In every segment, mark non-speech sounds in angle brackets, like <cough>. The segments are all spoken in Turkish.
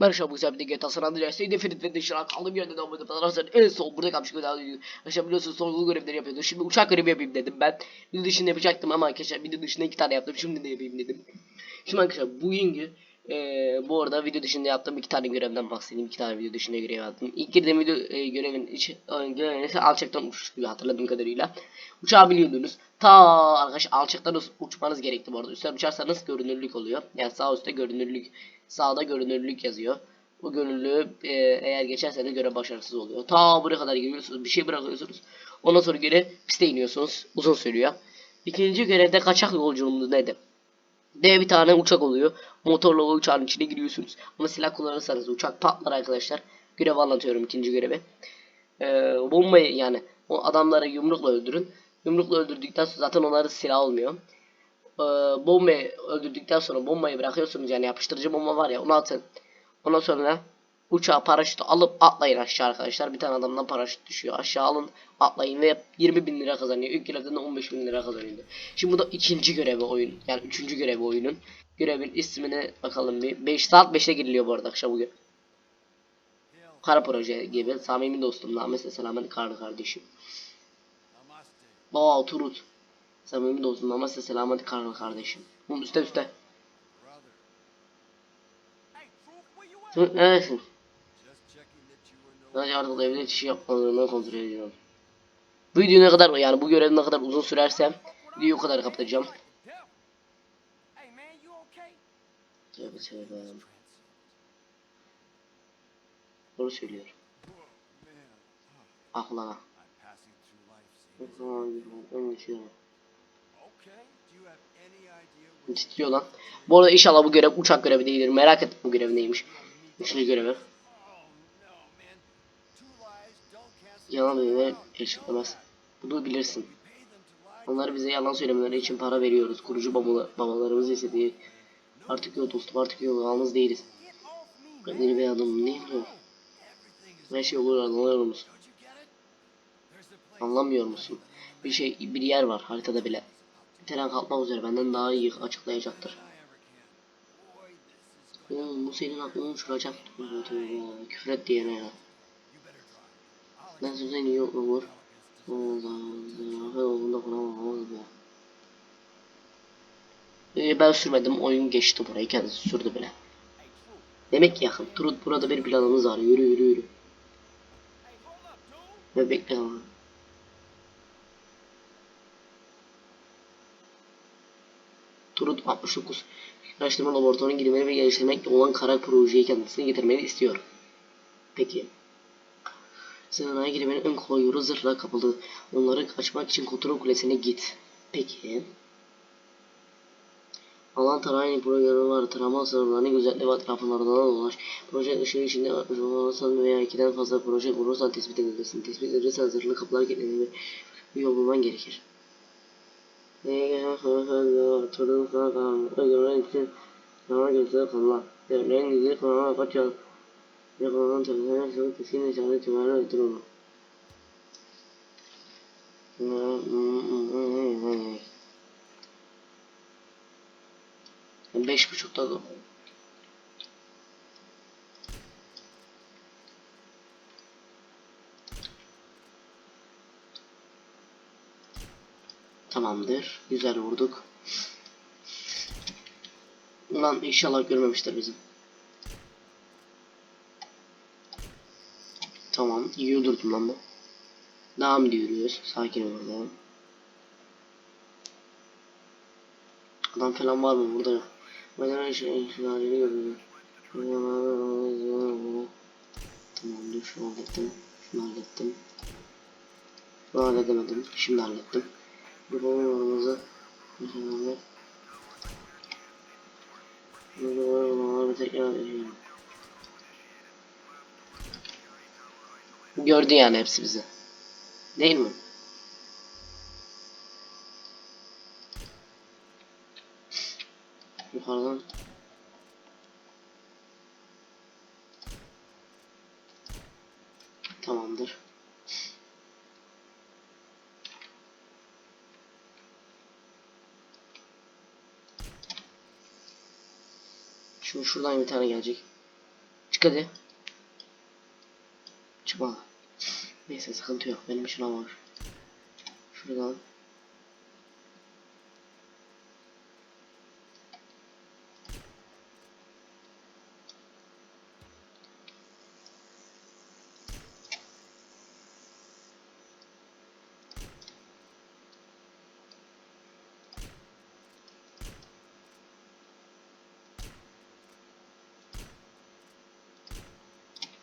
Merhaba bu güzel bir GTA San Andreas Seyde Ferit ve dışarı kaldığım yerden devam edip arkadaşlar en son burada kalmış kadar Arkadaşlar biliyorsunuz sorgulu görevleri yapıyordum. Şimdi uçak görevi yapayım dedim ben. Video dışında yapacaktım ama arkadaşlar video dışında iki tane yaptım. Şimdi de yapayım dedim. Şimdi arkadaşlar bugünkü eee bu arada video dışında yaptığım iki tane görevden bahsedeyim. İki tane video dışında görev yaptım. İlk girdiğim video e, görevin içi e, görevin alçaktan uçuş gibi hatırladığım kadarıyla. Uçağı biliyordunuz. Ta arkadaş alçaktan uç- uçmanız gerekti bu arada. Üstten uçarsanız görünürlük oluyor. Yani sağ üstte görünürlük sağda görünürlük yazıyor. Bu görünürlüğü e, eğer geçerseniz görev başarısız oluyor. Ta buraya kadar geliyorsunuz. Bir şey bırakıyorsunuz. Ondan sonra göre piste iniyorsunuz. Uzun sürüyor. İkinci görevde kaçak yolculuğumuz nedir? D bir tane uçak oluyor. Motorla o uçağın içine giriyorsunuz. Ama silah kullanırsanız uçak patlar arkadaşlar. Görev anlatıyorum ikinci görevi. Ee, bombayı yani o adamları yumrukla öldürün. Yumrukla öldürdükten sonra zaten onların silah olmuyor. Bombayı öldürdükten sonra bombayı bırakıyorsunuz yani yapıştırıcı bomba var ya onu atın. Ondan sonra uçağa paraşütü alıp atlayın aşağı arkadaşlar. Bir tane adamdan paraşüt düşüyor. Aşağı alın atlayın ve 20 bin lira kazanıyor. İlk görevden de 15 bin lira kazanıyordu. Şimdi bu da ikinci görevi oyun. Yani üçüncü görevi oyunun. Görevin ismini bakalım bir. 5 saat 5'te giriliyor bu arada akşam bugün. Kara proje gibi. Samimi dostum. Namesle selamet karlı kardeşim. Oo Turut. Samimi dostum. Namesle selamet karlı kardeşim. Bunun üstte üstte. Hı, Evet. Sadece artık devlet işi yapmadığını kontrol ediyorum. Video ne kadar yani bu görev ne kadar uzun sürerse videoyu o kadar kapatacağım. Tövbe tövbe. Doğru söylüyor. Ah lan ah. I'm Titriyor lan. Bu arada inşallah bu görev uçak görevi değildir. Merak ettim bu görev neymiş. Üçüncü görevi. Yalan out. eşitlemez. Bunu bilirsin. Onları bize yalan söylemeleri için para veriyoruz. Kurucu babalar, babalarımız istediği. Artık yok dostum artık yok. Yalnız değiliz. Yeni bir adamım değil mi? Her şey olur anlıyor musun? Anlamıyor musun? Bir şey bir yer var haritada bile. Tren kalkmak üzere benden daha iyi açıklayacaktır. Oğlum bu senin aklını uçuracak. Küfür et diyene ya. Ben sözden iyi olur. Yolunda kuramamamız bu. Ee, ben sürmedim. Oyun geçti burayı. Kendisi sürdü bile. Demek yakın. Turut burada bir planımız var. Yürü yürü yürü. Ve bekle ama. Turut 69. Araştırma laboratuvarına girmeli ve geliştirmekte olan kara projeyi kendisine getirmeni istiyor. Peki. Sınavına girmenin en kolay yolu zırhla kapalı. Onları kaçmak için kontrol kulesine git. Peki. Alan tarayın programı var. Tarama sınırlarını gözetle ve etraflardan dolaş. Proje ışığı içinde olursan veya ikiden fazla proje bulursan tespit edilirsin. Tespit edilirsen zırhlı kapılar kilitlenir bir yol bulman gerekir. Turun sana kalan öldürmen için sana göster kanlar. Devlerin gizli kanala kaçar. Yakalanan tepkiler sonra keskin işaret civarı öldürür. Beş buçukta da. Tamamdır. Güzel vurduk. Lan inşallah görmemiştir bizi. Tamam. iyi öldürdüm lan bu. Devam diyoruz. Sakin olalım. Adam falan var mı burada? Beden şey şilaleni görüyorum. Tamamdır. Şunu hallettim. Şunu hallettim. Şunu halledemedim. Şimdi hallettim. Bu babamızı Şimdi bir tekrar edeyim. Gördü yani hepsi bizi. Değil mi? Yukarıdan. Tamamdır. Şimdi şuradan bir tane gelecek. Çık hadi. Çıkma. Neyse sıkıntı yok. Benim için ama var. Şuradan.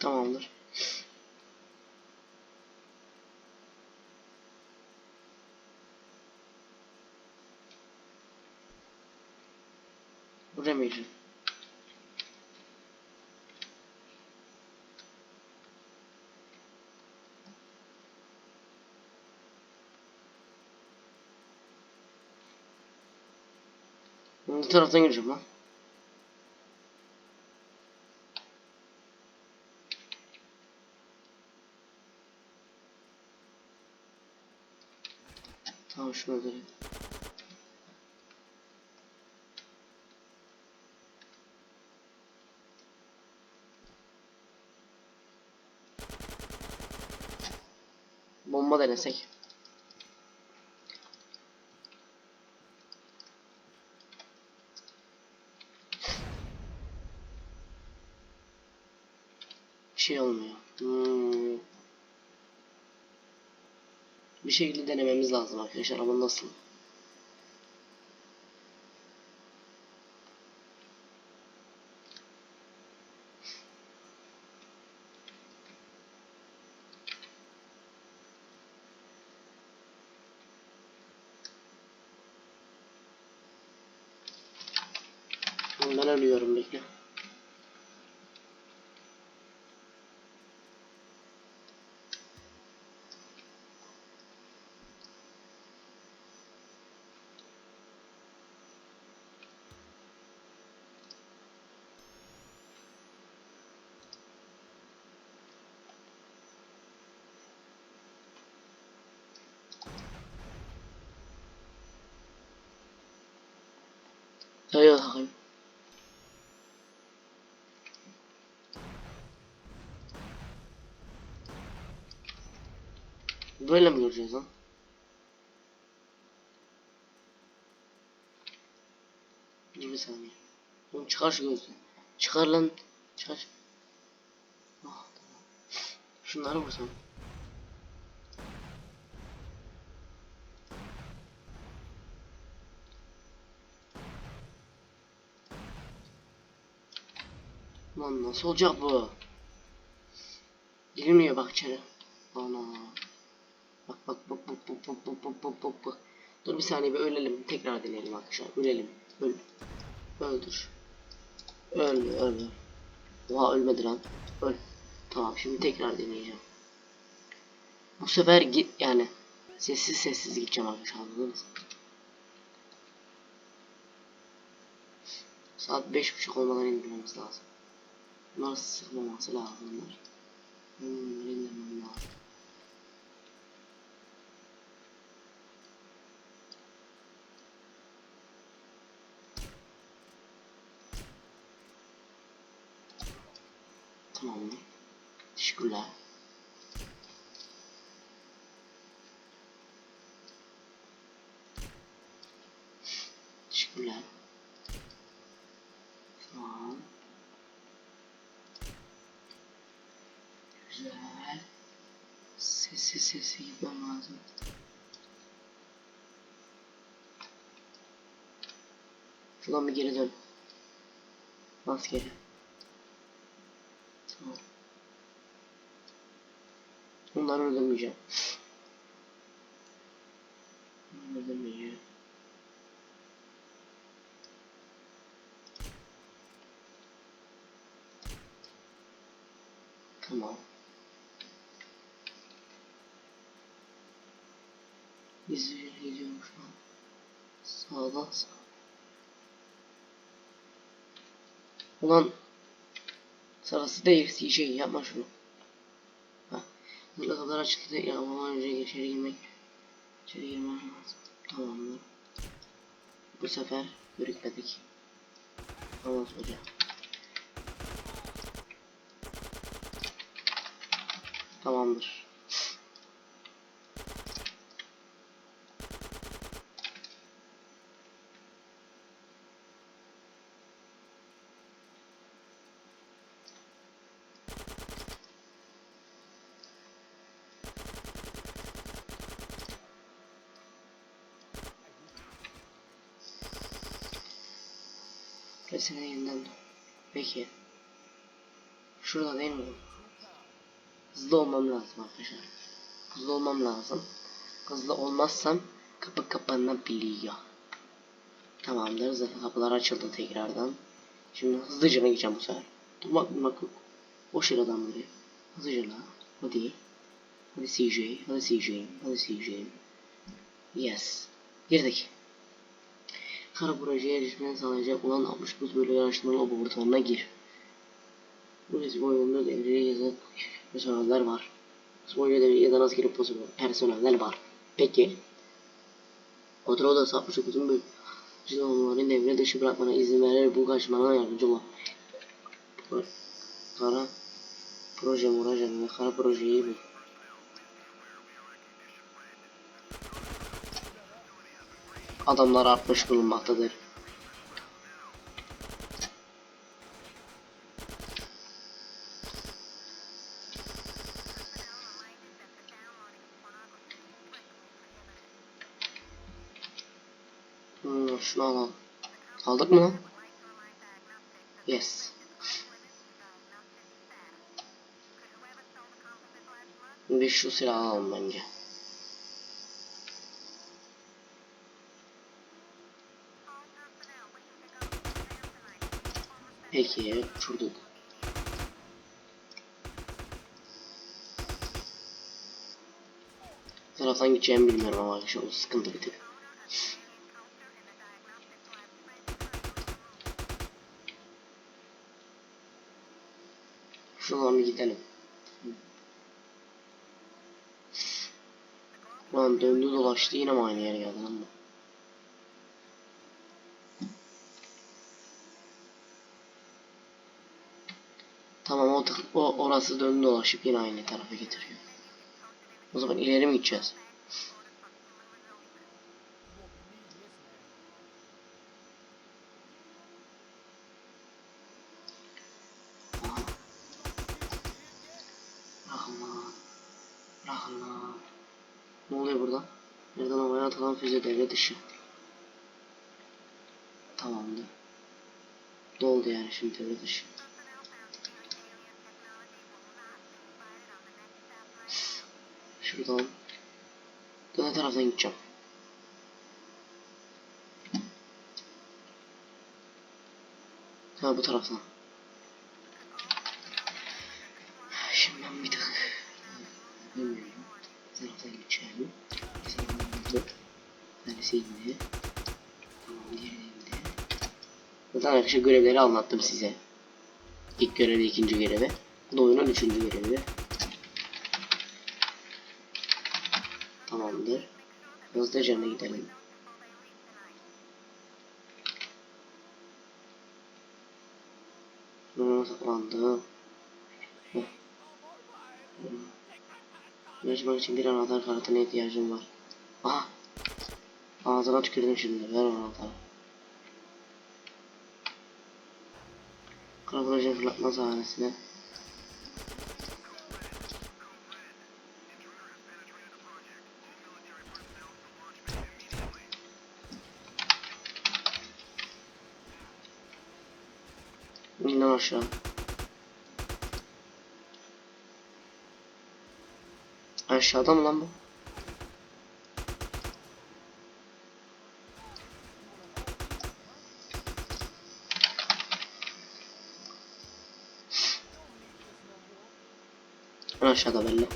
Tamamdır. Buraya mı gireceğim? Bu taraftan gireceğim lan. Tamam şunu öderim. Bomba denesek. Bir şey olmuyor. Hmm. Bir şekilde denememiz lazım arkadaşlar ama nasıl? Ben ölüyorum bekle. Hadi bakalım. Böyle mi göreceğiz lan? Bir saniye. Oğlum çıkar şu gözlüğü. Çıkar lan. Çıkar. Ah, tamam. Şunları vursam. Lan nasıl olacak bu? Girmiyor bak içeri. Ana. Bak bak bak bak bak bak bak bak bak bak bak. Dur bir saniye bir ölelim. Tekrar deneyelim arkadaşlar. Ölelim. Öl. Öldür. Öl öl. Oha ölmedi lan. Öl. Tamam şimdi tekrar deneyeceğim. Bu sefer git yani sessiz sessiz gideceğim arkadaşlar anladınız mı? Saat beş buçuk olmadan indirmemiz lazım. Bunlar sıkmaması lazım bunlar. Hmm, indirmem lazım. Tamamdır. Teşekkürler. Tamam. Güzel. Sesi gitmem lazım. Şuradan bir geri dön. Bas geri. Tamam. Bunları öldürmeyeceğim. lazım. Ulan sırası değil CJ şey, yapma şunu. Ha. Burada kadar açıktı ya ondan önce içeri girmek. İçeri girmem lazım. Tamamdır. Bu sefer yürütmedik. Olmaz hocam. Tamamdır. Resine yeniden. Peki. Şurada değil mi? Hızlı olmam lazım arkadaşlar. Hızlı olmam lazım. Hızlı olmazsam kapı kapanabiliyor. Tamamdır. Zaten kapılar açıldı tekrardan. Şimdi hızlıca gideceğim bu sefer. Durmak durmak yok. Boş yer adam buraya. Hızlıca la. Hadi. Hadi CJ. Hadi CJ. Hadi CJ. Yes. Girdik. Kara projeye erişmeni sağlayacak olan 69 bölü araştırmalı laboratuvarına gir. Bu resim oyununda devreye yazan personeller var. Bu oyunda devreye yazan askeri personeller var. Peki. Kontrol odası 69'un bölü onların devre dışı bırakmana izin vererek bu kaçmana yardımcı ol. Bu Kara proje ve kara projeyi bul. Adamlar artmış bulunmaktadır. Hmm, şunu alalım. Aldık mı? Yes. Bir şu silahı alalım bence. Peki, uçurduk. Taraftan gideceğimi bilmiyorum ama arkadaşlar o sıkıntı bir tık. Şuradan bir gidelim. Lan döndü dolaştı yine mi aynı yere geldi lan? Tamam o, orası döndü dolaşıp yine aynı tarafa getiriyor. O zaman ileri mi gideceğiz? Bırakın lan. Ne oluyor burada? Nereden havaya atılan füze devre dışı. Tamamdır. Ne oldu yani şimdi devre dışı? Şuradan. Ne taraftan gideceğim? Ha bu taraftan. Şimdi ben bir tık bilmiyorum. Bu taraftan gideceğim. Mesela burada. Neresi indi? Tamam diğeri indi. Zaten arkadaşlar görevleri anlattım size. İlk görevi, ikinci görevi. Bu da oyunun üçüncü görevi. Hızlıca mı gidelim? Bunun saklandı. Yarışmak için bir anahtar kartına ihtiyacım var. Aha! Ağzına tükürdüm şimdi. Ver anahtarı. Karakolajın fırlatma sahnesine. İn lan aşağı. Aşağıda mı lan bu? Aşağıda belli.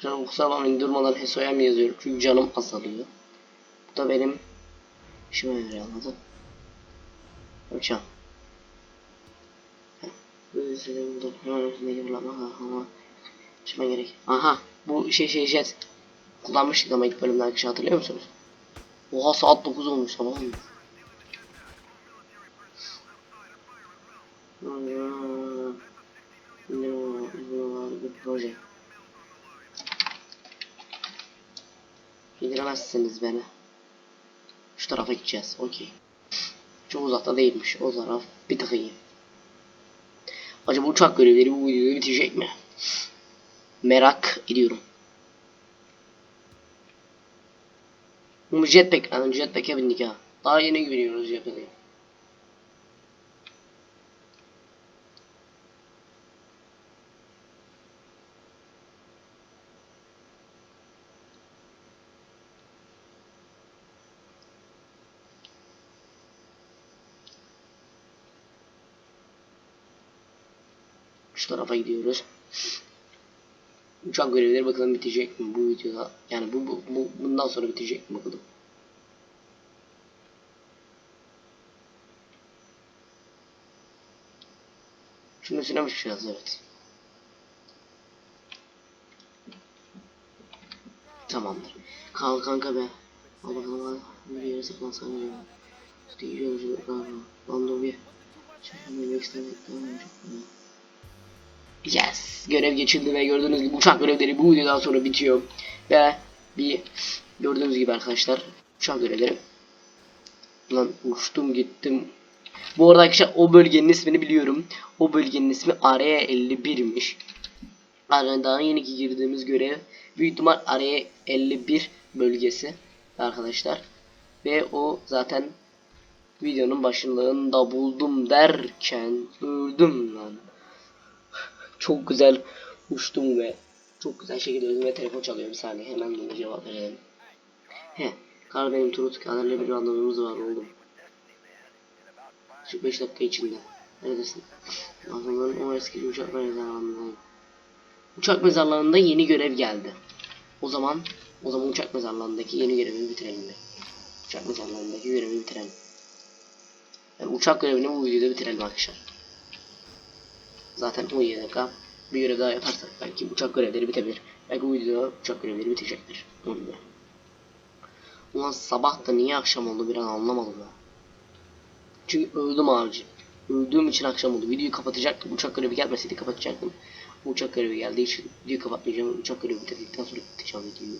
Canım kusura bakmayın durmadan Heso'ya mı yazıyorum çünkü canım azalıyor. Bu da benim şunu öyle anladım. Hocam. Bu yüzden burada hemen ötmeyi bulamadım ama şuna gerek. Aha bu şey şey jet. Kullanmıştık ama ilk bölümden kişi hatırlıyor musunuz? Oha saat 9 olmuş tamam mı? proje. Bildiremezsiniz beni. Tarafa gideceğiz. Okey. Çok uzakta değilmiş. O taraf bir tık iyi. Acaba uçak görevleri bu videoda bitecek mi? Merak ediyorum. Bu jetpack. Yani jetpack'e bindik ha. Daha yeni biniyoruz jetpack'e. Tarafa gidiyoruz. Uçak görevleri bakalım bitecek mi bu videoda. Yani bu, bu, bu bundan sonra bitecek mi bakalım. Şunun üstüne mi çıkacağız evet. Tamamdır. Kal kanka be. Al bakalım hadi. Bir yere saklansan ya. İşte yolculuk galiba. Lando bir. Çekmemek istemek Yes. Görev geçildi ve gördüğünüz gibi uçak görevleri bu videodan sonra bitiyor. Ve bir gördüğünüz gibi arkadaşlar uçak görevleri. Lan uçtum gittim. Bu arada arkadaşlar o bölgenin ismini biliyorum. O bölgenin ismi araya 51'miş. Yani daha yeni ki girdiğimiz görev büyük ihtimal araya 51 bölgesi arkadaşlar. Ve o zaten videonun başlığında buldum derken öldüm lan. Çok güzel uçtum ve çok güzel şekilde öldüm ve telefon çalıyor bir saniye hemen bunu cevap verelim. He, kar benim Turut Kader'le bir randevumuz var oğlum. Şu 5 dakika içinde. Neredesin? Adamların o eski uçak mezarlığındayım. Uçak mezarlığında yeni görev geldi. O zaman o zaman uçak mezarlığındaki yeni görevi bitirelim mi? Uçak mezarlığındaki görevi bitirelim. Yani uçak görevini bu videoda bitirelim arkadaşlar. Zaten 17 dakika bir görev daha yaparsak belki uçak görevleri bitebilir. Belki bu videoda uçak görevleri bitecektir. Onu da. Ulan sabah da niye akşam oldu bir an anlamadım ya. Çünkü öldüm avcı. Öldüğüm için akşam oldu. Videoyu kapatacaktım. Uçak görevi gelmeseydi kapatacaktım. Uçak görevi geldiği için videoyu kapatmayacağım. Uçak görevi bitirdikten sonra kapatacağım videoyu.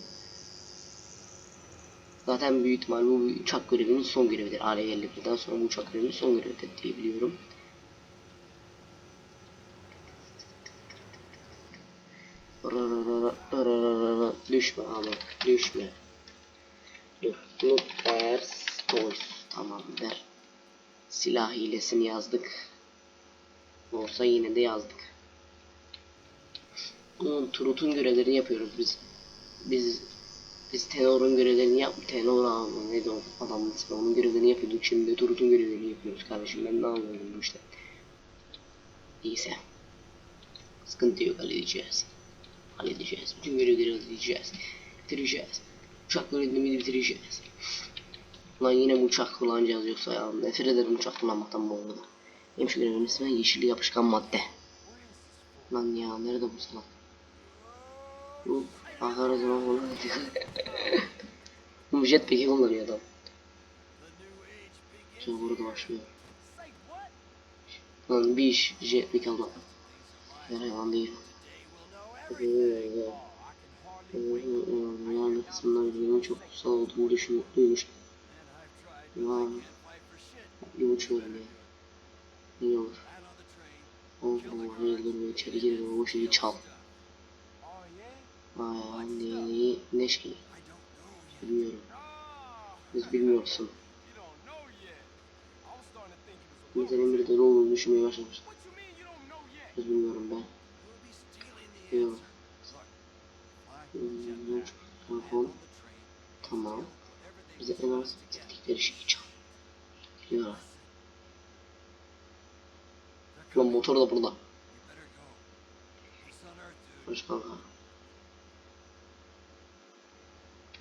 Zaten büyük ihtimal bu uçak görevinin son görevidir. Araya 51'den sonra bu uçak görevinin son görevidir diye biliyorum. Düşme ama düşme. Dur. Dur. Ters. Toys. Tamam der. Silah hilesini yazdık. Olsa yine de yazdık. Onun Turut'un görevlerini yapıyoruz biz. Biz biz Tenor'un görevlerini yap Tenor abi neydi o adamın ismi onun görevlerini yapıyorduk şimdi de Turut'un görevlerini yapıyoruz kardeşim ben ne anlıyorum bu işte. Neyse. Sıkıntı yok halledeceğiz. Halledeceğiz. Bütün görevleri halledeceğiz. Bitireceğiz. Uçak görevini bitireceğiz. Lan yine mi uçak kullanacağız yoksa ya nefret ederim uçak kullanmaktan bu arada. Benim şu görevimin ismi yeşil yapışkan madde. Lan ya nerede bu salak? Bu ahara zaman onu Bu jetpack'i kullanıyor adam. Şimdi burada başlıyor. Lan bir iş jetpack almak. Yalan değil. Yani kısımlar videonun çok kutsal olduğunu düşünüp duymuştum. Vay. Bir uçuyorum ya. İyi olur. Allah hayırdır ve içeri girer ve o şeyi çal. Vay ne, ne şey? Bilmiyorum. Biz bilmiyorsun. İnsanın bir de ne olduğunu düşünmeye başlamış. Biz bilmiyorum ben. Hmm, Telefon. Tamam. Bize en az istedikleri şeyi çal. Gidiyorlar. Lan motor da burada. Hoş kanka.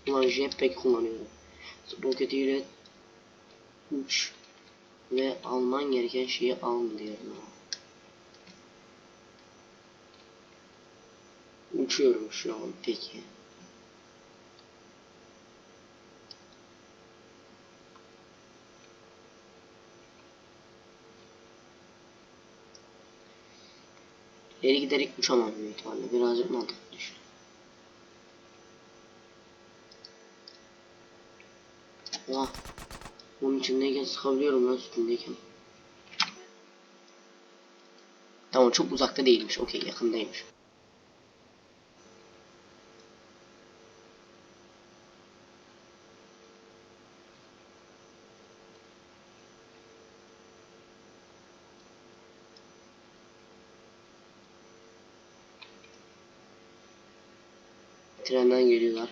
Ulan jetpack kullanıyorum. Roketiyle uç ve alman gereken şeyi al diyorum. Uçuyorum şu an peki. İleri giderek uçamam büyük ihtimalle. Birazcık mantıklı düşün. Oha. Onun içindeyken sıkabiliyorum lan üstündeyken. Tamam çok uzakta değilmiş. Okey yakındaymış. Trenden geliyorlar.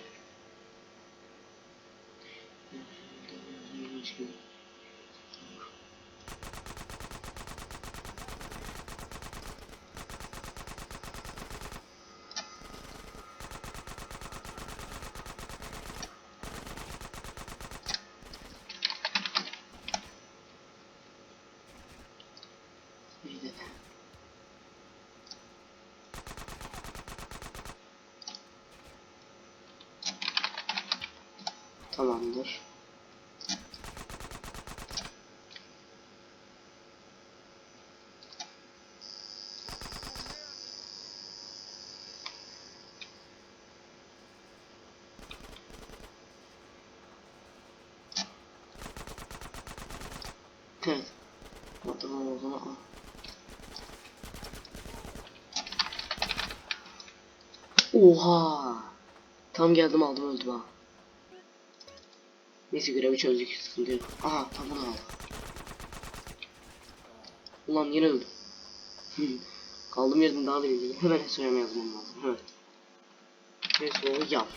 İyi de. Tamamdır. Evet. O tamam o zaman al. Oha! Tam geldim aldım öldüm ha. Neyse görevi çözdük sıkıntı yok. Aha tam bunu aldım. Ulan yine öldüm. Hı. <laughs> Kaldığım yerden daha da iyi. Hemen söyleme yazmam lazım. Hemen. O yap.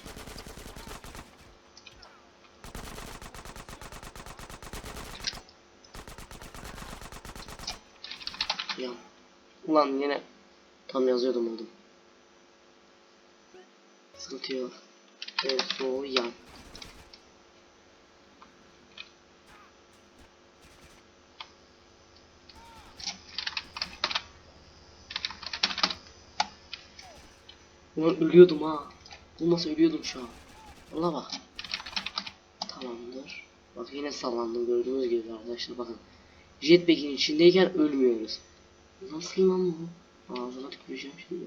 Ya. Ulan yine tam yazıyordum oldum. Sıkıntı yok. Evet, o Ulan ölüyordum ha. Olmasa ölüyordum şu an. Allah bak. Tamamdır. Bak yine sallandım gördüğünüz gibi arkadaşlar bakın. Jetpack'in içindeyken ölmüyoruz. Nasıl lan bu? Ağzına tüküreceğim şimdi.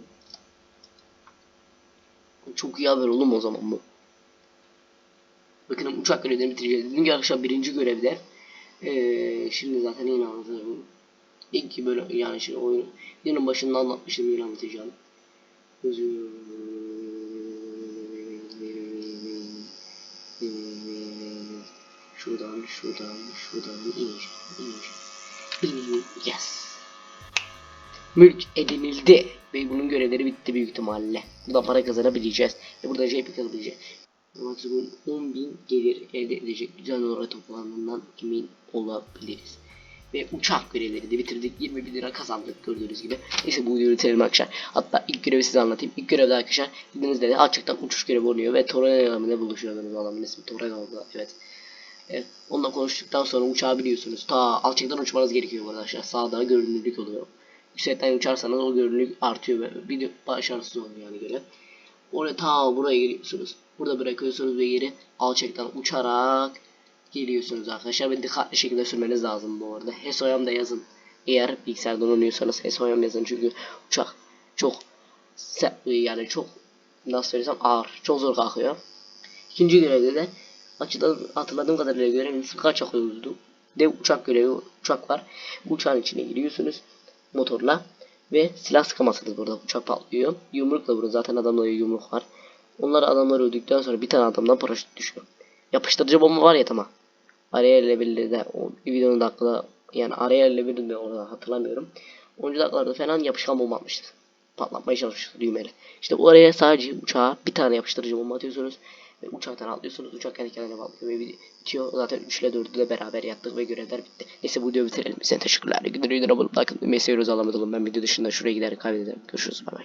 Çok iyi haber oğlum o zaman bu. Bakın uçak görevlerini bitireceğiz. Dedim ki arkadaşlar birinci görevde. Ee, şimdi zaten yine anlatıyorum. İlk ki böyle yani şimdi oyunu yine başında anlatmıştım yine anlatacağım. Şuradan, şuradan, şuradan iniş, iniş. Yes. Mülk edinildi ve bunun görevleri bitti büyük ihtimalle. Buradan para kazanabileceğiz. Ve burada JP kazanabileceğiz. Maksimum 10.000 gelir elde edecek düzenli olarak toplandığından emin olabiliriz. Ve uçak görevleri de bitirdik. 20 bin lira kazandık gördüğünüz gibi. Neyse bu videoyu bitirelim arkadaşlar. Hatta ilk görevi size anlatayım. İlk görevde arkadaşlar bildiğinizde de açıktan uçuş görevi oluyor ve Torreira ile buluşuyorsunuz adamın ismi Torreira oldu. Evet. Evet. Onunla konuştuktan sonra uçağı biliyorsunuz. Ta alçaktan uçmanız gerekiyor arkadaşlar. Sağda görünürlük oluyor. Yüksekten uçarsanız o görünürlük artıyor ve video başarısız oluyor yani göre. Oraya ta buraya geliyorsunuz. Burada bırakıyorsunuz ve geri alçaktan uçarak geliyorsunuz arkadaşlar ve dikkatli şekilde sürmeniz lazım bu arada. HESOYAM da yazın. Eğer bilgisayardan oynuyorsanız HESOYAM yazın çünkü uçak çok yani çok nasıl söylesem ağır. Çok zor kalkıyor. İkinci görevde de açıdan hatırladığım kadarıyla görevin ismi kaçak oldu. Dev uçak görevi uçak var. Uçağın içine giriyorsunuz motorla ve silah sıkamazsınız burada uçak patlıyor. Yumrukla vurun zaten adamda yumruk var. Onlar adamlar öldükten sonra bir tane adamdan paraşüt düşüyor. Yapıştırıcı bomba var ya tamam. Araya level'de de o videonun dakikada yani araya level'de de orada hatırlamıyorum. 10. dakikalarda falan yapışkan bomba atmıştık. Patlatmaya çalışmıştık düğmeyle. İşte oraya sadece uçağa bir tane yapıştırıcı bomba atıyorsunuz. Ve uçaktan atlıyorsunuz. Uçak kendi kendine patlıyor ve bitiyor. Zaten 3 ile 4'ü de beraber yattık ve görevler bitti. Neyse bu videoyu bitirelim. Size teşekkürler. Günleri günleri bulup bakın. Mesleği alamadım. Ben video dışında şuraya gider kaybederim. Görüşürüz. Bay bay.